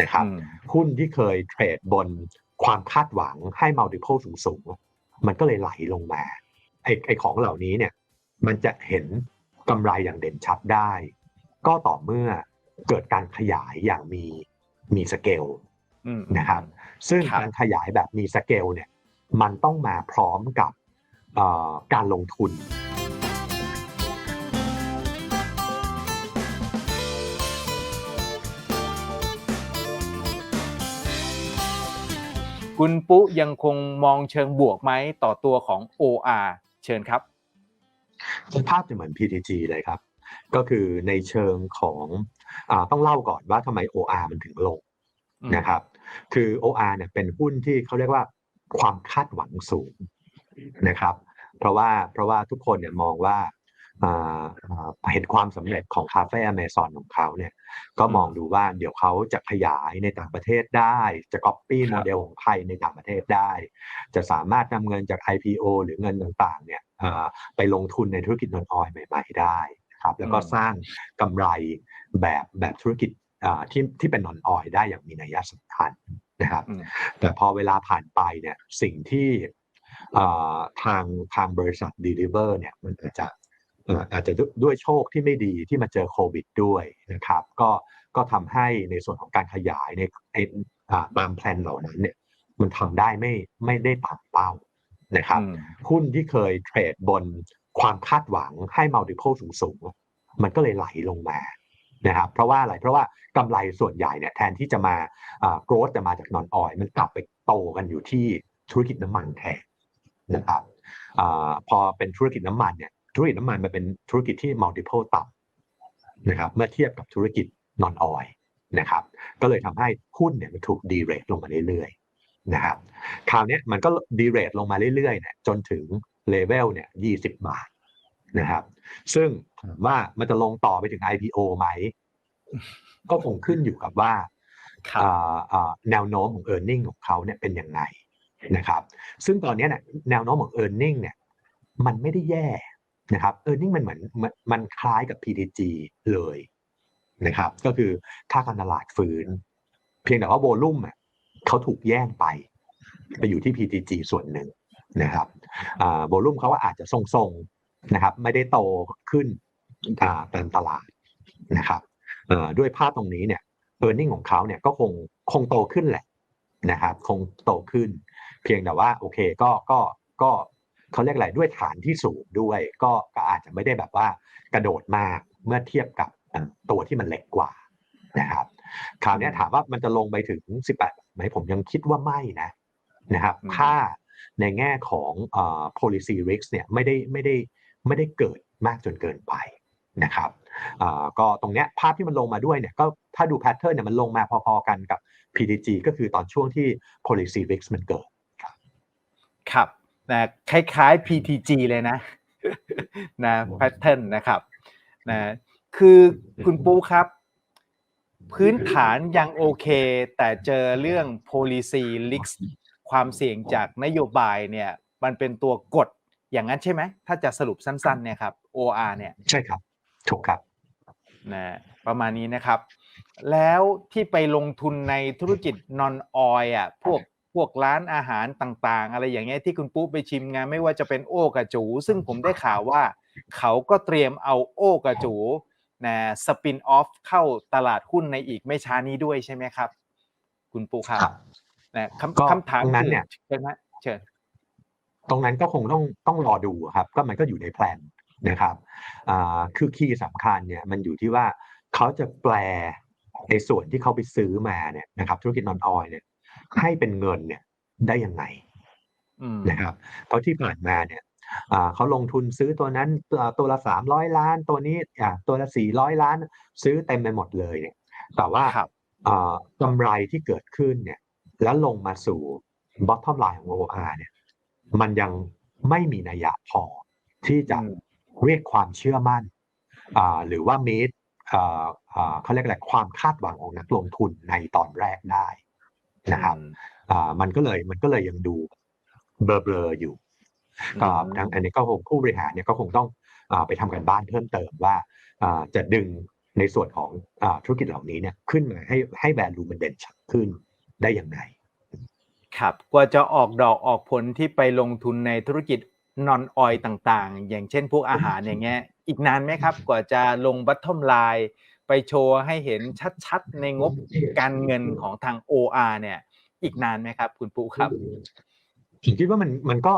นะครับอืมหุ้นที่เคยเทรดบนความคาดหวังให้ multiple สูงสูงๆมันก็เลยไหลลงมาไอ้ไอ้ของเหล่านี้เนี่ยมันจะเห็นกำไรอย่างเด่นชัดได้ ก็ต่อเมื่อเกิดการขยายอย่างมีมีสเกลอืมนะครับ ซึ่งครับการขยายแบบมีสเกลเนี่ยมันต้องมาพร้อมกับเอ่อการลงทุน คุณปุ๊ยังคงมองเชิงบวกไหมต่อตัวของ OR เชิญครับภาพจะเหมือน PTG เลยครับ ก็คือในเชิงของอาต้องเล่าก่อนว่าทำไม OR มันถึงลงอืมนะครับ คือ OR เนี่ยเป็นหุ้นที่เขาเรียกว่าความคาดหวังสูงนะครับ เพราะว่าเพราะว่าทุกคนเนี่ยมองว่าอ่าอ่า เห็นความสำเร็จของคาเฟ่อเมซอนของเขาเนี่ยก็มองดูว่าเดี๋ยวเขาจะขยายในต่างประเทศได้ จะก๊อปปี้ครับโมเดลของไทยในต่างประเทศได้ จะสามารถนำเงินจาก IPO หรือเงินต่างๆเนี่ยเอ่อไปลงทุนในธุรกิจนอนออยใหม่ๆได้นะครับแล้วก็อืมสร้างกำไรแบบแบบธุรกิจอ่าที่ที่เป็นนอนออยได้อย่างมีนัยสำคัญนะครับอืมแต่พอเวลาผ่านไปเนี่ยสิ่งที่เอ่อทางทางบริษัท Deliver เนี่ยมันอาจจะเอ่ออาจจะด้วยด้วยโชคที่ไม่ดีที่มาเจอโควิดด้วยนะครับก็ก็ทำให้ในส่วนของการขยายในในอ่าตามแพลนเหล่านั้นเนี่ยมันทำได้ไม่ไม่ได้ตามเป้านะครับอืมหุ้นที่เคยเทรดบนความคาดหวังให้ multiple สูงสูงๆ มันก็เลยไหลลงมานะครับเพราะว่าอะไรเพราะว่ากำไรส่วนใหญ่เนี่ยแทนที่จะมาอ่า growth จะมาจากนอนออยมันกลับไปโตกันอยู่ที่ธุรกิจน้ำมันแทนนะครับอาพอเป็นธุรกิจน้ำมันเนี่ย ธุรกิจน้ำมันมันเป็นธุรกิจที่ multiple ต่ำนะครับเมื่อเทียบกับธุรกิจนอนออยนะครับก็เลยทำให้หุ้นเนี่ยมันถูกดีเรทลงมาเรื่อยๆนะครับคราวเนี้ยมันก็ดีเรทลงมาเรื่อยๆเนี่ยจนถึงเลเวลเนี่ย20บาทนะครับซึ่งถามว่ามันจะลงต่อไปถึง IPO ไหม ก็คงขึ้นอยู่กับว่าครับอ่าอ่าแนวโน้มของ e a r n i n g ของเขาเนี่ยเป็นยังไงนะครับ ซึ่งตอนเนี้ยเนี่ยแนวโน้มของ e a r n i n g เนี่ยมันไม่ได้แย่ นะครับ e a r n i n g มันเหมือนมันคล้ายกับ PTG เลยนะครับ ก็คือค่าการตลาดฟื้น เพียงแต่ว่าโวลุ่มอะเขาถูกแย่งไป ไปอยู่ที่ PTG ส่วนหนึ่งนะครับโวลุ่มเขาว่าอาจจะทรงๆนะครับ ไม่ได้โตขึ้นอ่าตามตลาดนะครับด้วยภาพตรงนี้เนี่ย e a r n i n g ของเขาเนี่ยก็คงคงโตขึ้นแหละนะครับ คงโตขึ้น เพียงแต่ว่าโอเคก็ก็ก็ เขาเรียกอะไรด้วยฐานที่สูงด้วย ก็ก็อาจจะไม่ได้แบบว่ากระโดดมากเมื่อเทียบกับเอ่อตัวที่มันเล็กกว่านะครับคราวเนี้ยถามว่ามันจะลงไปถึง 18ไหมผมยังคิดว่าไม่นะนะครับอืมถ้าในแง่ของเอ่อ policy risk เนี่ยไม่ได้ไม่ได้ไม่ได้เกิดมากจนเกินไปนะครับอ่าก็ตรงเนี้ยภาพที่มันลงมาด้วยเนี่ยก็ถ้าดูแพทเทิร์นเนี่ยมันลงมาพอๆกันกับ PDG ก็คือตอนช่วงที่ policy risk มันเกิดครับ นะคล้ายๆ PTG เลยนะนะแพทเทิร์นนะครับนะคือคุณปูครับ พื้นฐานยังโอเค แต่เจอเรื่อง policy risk ความเสี่ยงจากนโยบายเนี่ย มันเป็นตัวกดอย่างนั้นใช่ไหม ถ้าจะสรุปสั้นๆเนี่ยครับ OR เนี่ยใช่ครับ ถูกครับนะประมาณนี้นะครับ แล้วที่ไปลงทุนในธุรกิจนอนออยอะพวก พวกร้านอาหารต่างๆ อะไรอย่างเงี้ยที่คุณปุ๊ไปชิมงานไม่ว่าจะเป็นโอ้กระจู ซึ่งผมได้ข่าวว่า เขาก็เตรียมเอาโอ้กระจูนะสปินออฟเข้าตลาดหุ้นในอีกไม่ช้านี้ด้วยใช่ไหมครับ คุณปุ๊ครับครับนะก็คำคำถามตรงนั้นคือเนี่ยเชิญนะเชิญตรงนั้นก็คงต้องต้องรอดูครับ ก็มันก็อยู่ในแพลนนะครับอ่าคือคีย์สำคัญเนี่ยมันอยู่ที่ว่าเขาจะแปลในส่วนที่เขาไปซื้อมาเนี่ยนะครับธุรกิจนอนออยเนี่ย ให้เป็นเงินเนี่ยได้ยังไงอืมนะครับเพราะที่ผ่านมาเนี่ยอ่าเขาลงทุนซื้อตัวนั้นตัวตัวละสามร้อยล้าน ตัวนี้อ่าตัวละสี่ร้อยล้าน ซื้อเต็มไปหมดเลยเนี่ยแต่ว่าครับอ่ากำไรที่เกิดขึ้นเนี่ย แล้วลงมาสู่ bottom line ของ OR เนี่ย มันยังไม่มีนัยยะพอที่จะอืมเรียกความเชื่อมั่นอ่าหรือว่า meet อ่าอ่าเขาเรียกอะไรความคาดหวังของนักลงทุนในตอนแรกได้ นะครับอ่ามันก็เลยมันก็เลยยังดูเบลอๆอยู่ก็อืมทางอันนี้ก็คงผู้บริหารเนี่ยก็คงต้องอาไปทำกันบ้านเพิ่มเติมว่าอ่าจะดึงในส่วนของอาธุรกิจเหล่านี้เนี่ยขึ้นมาให้ให้ value มันเด่นชัดขึ้นได้อย่างไรครับกว่าจะออกดอกออกผลที่ไปลงทุนในธุรกิจนอนออยต่างๆ อย่างเช่นพวกอาหารอย่างเงี้ยอีกนานไหมครับ กว่าจะลงบัตทอมไลน์ ไปโชว์ให้เห็นชัดๆ ในงบการเงินของทาง OR เนี่ย อีกนานไหมครับ คุณปุ๊ครับผมคิดว่ามันมันก็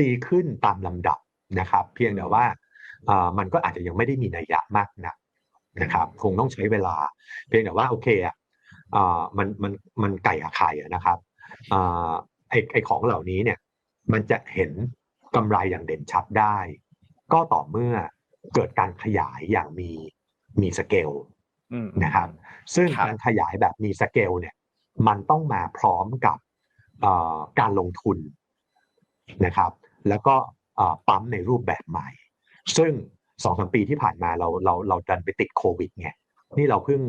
ดีขึ้นตามลำดับนะครับ เพียงแต่ว่ามันก็อาจจะยังไม่ได้มีนัยยะมากนักนะครับ คงต้องใช้เวลา เพียงแต่ว่าโอเคอะมันมันมันไก่กับไข่นะครับไอไอของเหล่านี้เนี่ย มันจะเห็นกำไรอย่างเด่นชัดได้ ก็ต่อเมื่อเกิดการขยายอย่างมี มีสเกลอืมนะครับ ซึ่งครับการขยายแบบมีสเกลเนี่ย มันต้องมาพร้อมกับเอ่อการลงทุนนะครับ แล้วก็เอ่อปั๊มในรูปแบบใหม่ ซึ่งสองสามปีที่ผ่านมาเราเราเราดันไปติดโควิดไงนี่เราเพิ่ง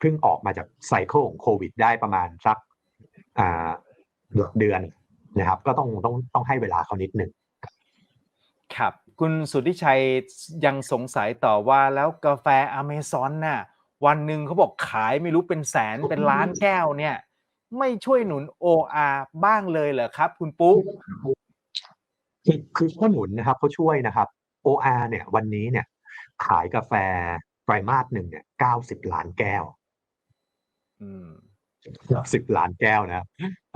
เพิ่งออกมาจากไซเคิลของโควิด ได้ประมาณสักอ่าหลักเดือนนะครับ ก็ต้องต้องต้องให้เวลาเขานิดหนึ่งครับ คุณสุทธิชัยยังสงสัยต่อว่าแล้วกาแฟอเมซอนน่ะวันหนึ่งเขาบอกขายไม่รู้เป็นแสนเป็นล้านแก้วเนี่ย ไม่ช่วยหนุน OR บ้างเลยเหรอครับ คุณปุ๊คือคือข้อหนุนนะครับเขาช่วยนะครับ OR เนี่ยวันนี้เนี่ย ขายกาแฟไตรมาสหนึ่งเนี่ยเก้าสิบล้านแก้วอืมสิบล้านแก้วนะครับ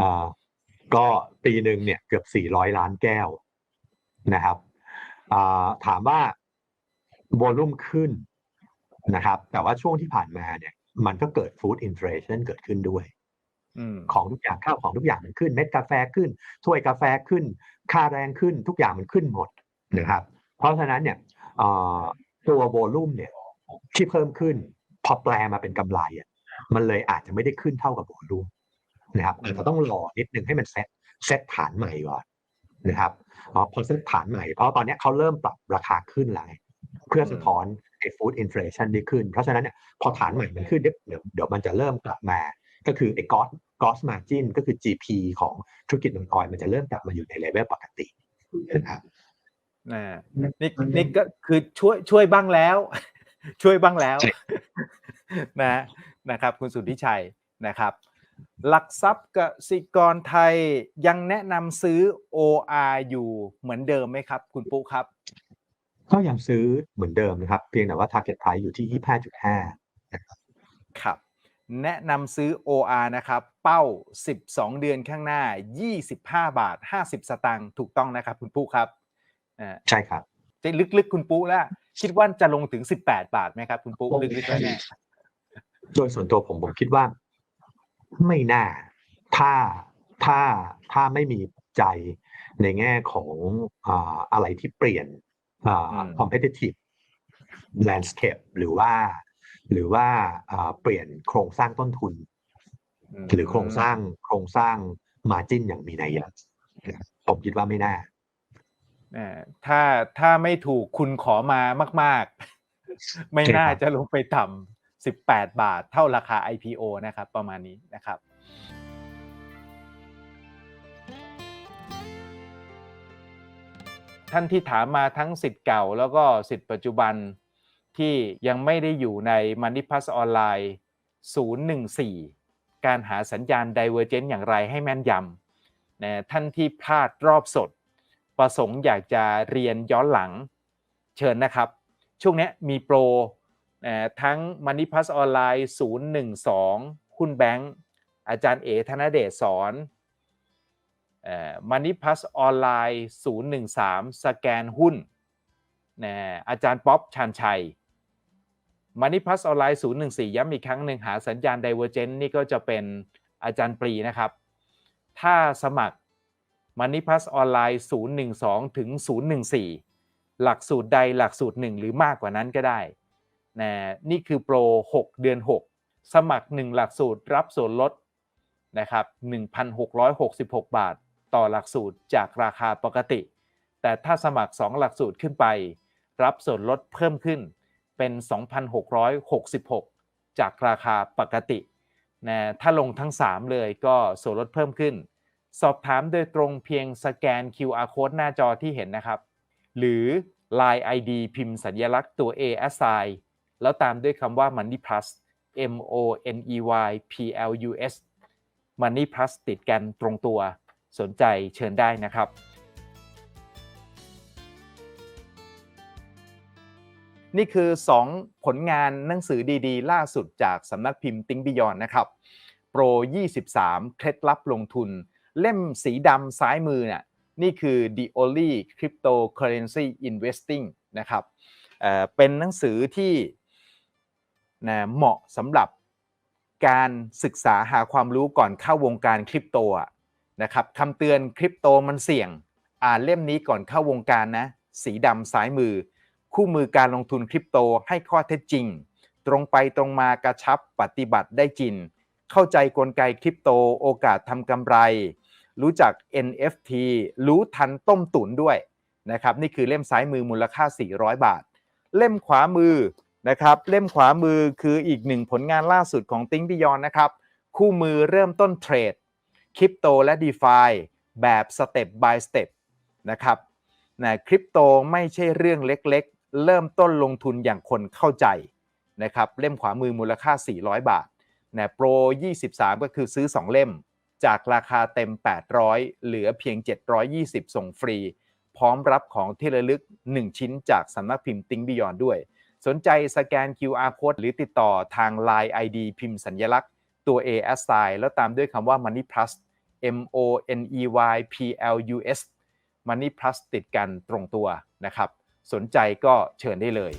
อ่าก็ปีหนึ่งเนี่ยเกือบสี่ร้อยล้านแก้วนะครับอ่า ถามว่าโวลุ่มขึ้นนะครับ แต่ว่าช่วงที่ผ่านมาเนี่ย มันก็เกิดฟู้ดอินฟล t ชันเกิดขึ้นด้วยอืมของทุกอย่างข้าวของทุกอย่างมันขึ้น เม็ดกาแฟขึ้น ถ้วยกาแฟขึ้น ค่าแรงขึ้นทุกอย่างมันขึ้นหมดนะครับ เพราะฉะนั้นเนี่ยเอ่อตัวโวลุ่มเนี่ย ที่เพิ่มขึ้น พอแปลมาเป็นกำไรอะมันเลยอาจจะไม่ได้ขึ้นเท่ากับโวลุ่มนะครับอาจจะต้องรอนิดนึงให้มันเซตเซตฐานใหม่ก่อน นะครับอ๋อพอเซตฐานใหม่ เพราะตอนเนี้ยเขาเริ่มปรับราคาขึ้นแล้วไงเพื่อสะท้อนไอ้ฟู้ดอินฟล t ชันที่ขึ้น เพราะฉะนั้นเนี่ยพอฐานใหม่มันขึ้นเดี๋ยวเดี๋ยวเดี๋ยวมันจะเริ่มกลับมา ก็คือไอ้ gross gross margin ก็คือ GP ของธุรกิจนอนออยมันจะเริ่มกลับมาอยู่ในเลเวลปกตินะครับนะนี่นี่ก็คือช่วยช่วยบ้างแล้ว ช่วยบ้างแล้วใช่นะนะครับ คุณสุทธิชัยนะครับ หลักทรัพย์กสิกรไทยยังแนะนำซื้อ OR อยู่เหมือนเดิมไหมครับ คุณปุ๊ครับ ก็ยังซื้อเหมือนเดิมนะครับ เพียงแต่ว่า target price อยู่ที่ 25.5ครับ แนะนำซื้อ OR นะครับ เป้า 12 เดือนข้างหน้า 25 บาท 50 สตางค์ถูกต้องนะครับ คุณปุ๊ครับอ่าใช่ครับจะลึกๆ คุณปุ๊แล้ว คิดว่าจะลงถึง 18 บาทไหมครับ คุณปุ๊ลึกๆแล้วเนี่ยโดยส่วนตัวผมผมคิดว่า ไม่น่า ถ้าถ้าถ้าไม่มีใจในแง่ของอ่าอะไรที่เปลี่ยนอ่าอืม competitive landscape หรือว่า หรือว่าอ่าเปลี่ยนโครงสร้างต้นทุน หรือโครงสร้างโครงสร้าง margin อย่างมีนัยยะผมคิดว่าไม่น่าเอ่อถ้าถ้าไม่ถูกคุณขอมามาก ๆ ไม่ใช่ครับน่าจะลงไปต่ำ 18 บาท เท่าราคา IPO นะครับประมาณนี้นะครับท่านที่ถามมาทั้งสิทธิ์เก่าแล้วก็สิทธิ์ปัจจุบันที่ยังไม่ได้อยู่ใน Money Pass ออนไลน์014 การหาสัญญาณ Divergent อย่างไรให้แม่นยำนะท่านที่พลาดรอบสด ประสงค์อยากจะเรียนย้อนหลังเชิญนะครับ ช่วงนี้มีโปร ทั้ง Money Pass ออนไลน์ 012หุ้นแบงก์อาจารย์เอธนเดชสอนมันนี่พัสออนไลน์ 013 สแกนหุ้นอาจารย์ป๊อปชันชัยมันนี่พัสออนไลน์ 014 ย้ำอีกครั้งหนึ่งหาสัญญาณ Divergent นี่ก็จะเป็นอาจารย์ปรีนะครับ ถ้าสมัครมันนี่พัสออนไลน์ 012 ถึง 014 หลักสูตรใดหลักสูตร1หรือมากกว่านั้นก็ได้ นะนี่คือโปร 6 เดือน 6 สมัคร 1 หลักสูตรรับส่วนลดนะครับ1,666 บาท ต่อหลักสูตรจากราคาปกติ แต่ถ้าสมัคร 2 หลักสูตรขึ้นไป รับส่วนลดเพิ่มขึ้นเป็น 2,666 จากราคาปกตินะถ้าลงทั้ง 3 เลยก็ส่วนลดเพิ่มขึ้น สอบถามโดยตรงเพียงสแกน QR code หน้าจอที่เห็นนะครับ หรือ Line ID พิมพ์สัญลักษณ์ตัว A assign แล้วตามด้วยคำว่า Money Plus M O N E Y P L U S Money Plus ติดกันตรงตัวสนใจเชิญได้นะครับ นี่คือ 2 ผลงานหนังสือดีๆ ล่าสุดจากสำนักพิมพ์ Think Beyond นะครับโปร 23 เคล็ดลับลงทุน เล่มสีดำซ้ายมือเนี่ยนี่คือ The Only Cryptocurrency Investing นะครับเป็นหนังสือที่ นะเหมาะสำหรับการศึกษาหาความรู้ก่อนเข้าวงการคริปโตนะครับคำเตือนคริปโตมันเสี่ยง อ่านเล่มนี้ก่อนเข้าวงการนะ สีดำซ้ายมือ คู่มือการลงทุนคริปโตให้ข้อเท็จจริง ตรงไปตรงมากระชับปฏิบัติได้จริง เข้าใจกลไกคริปโตโอกาสทำกำไร รู้จัก NFT รู้ทันต้มตุ๋นด้วยนะครับนี่คือเล่มซ้ายมือมูลค่า 400 บาท เล่มขวามือ นะครับ เล่มขวามือคืออีกหนึ่งผลงานล่าสุดของ Think Beyond นะครับ คู่มือเริ่มต้นเทรดคริปโตและ d e f i แบบ Step by Step นะครับนะคริปโตไม่ใช่เรื่องเล็กๆ เริ่มต้นลงทุนอย่างคนเข้าใจนะครับเล่มขวามือมูลค่า 400 บาทนะโปร 23 ก็คือซื้อ 2 เล่ม จากราคาเต็ม 800 เหลือเพียง 720 ส่งฟรี พร้อมรับของที่ระลึก 1 ชิ้นจากสำนักพิมพ์ Think Beyond ด้วย สนใจสแกน QR code หรือติดต่อทาง Line ID พิมพ์สัญลักษณ์ตัว A S I แล้วตามด้วยคำว่า Money Plus M O N E Y P L U S Money Plus ติดกันตรงตัวนะครับ สนใจก็เชิญได้เลย